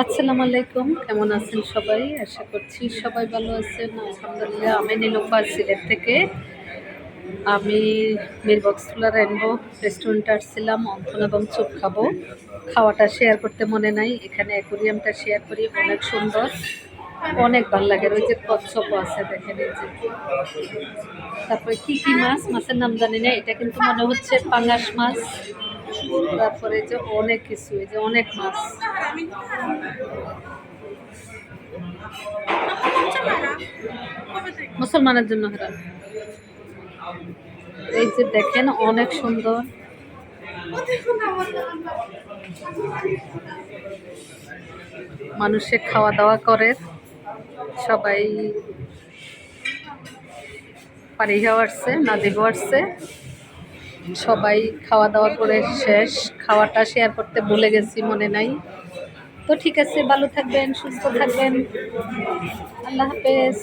আসসালামু আলাইকুম। কেমন আছেন সবাই? আশা করছি সবাই ভালো আছেন। আলহামদুলিল্লাহ, আমি নীলোফা সিলেট থেকে। আমি মিরবক্সুলা রেনবো রেস্টুরেন্টে আসছিলাম অন্থন এবং চুপ খাব। খাওয়াটা শেয়ার করতে মনে নাই, এখানে অ্যাকোরিয়ামটা শেয়ার করি, অনেক সুন্দর। অনেক ভালো লাগে, ওই যে কচ্ছপ আছে, দেখেন এই যে। তারপরে কি কি মাছ? মাছের নাম জানি না, এটা কিন্তু মনে হচ্ছে পাঙ্গাস মাছ। তারপরে যে অনেক কিছু, এই যে অনেক মাছ। মুসলমানের জন্য হারাম এই যে দেখেন, অনেক সুন্দর। মানুষে খাওয়া দাওয়া করে, সবাই পারিহাও আসছে নাদিবও আসছে সবাই খাওয়া দাওয়া করে শেষ। খাওয়াটা শেয়ার করতে ভুলে গেছি, মনে নাই। তো ঠিক আছে, ভালো থাকবেন, সুস্থ থাকবেন। আল্লাহ হাফেজ।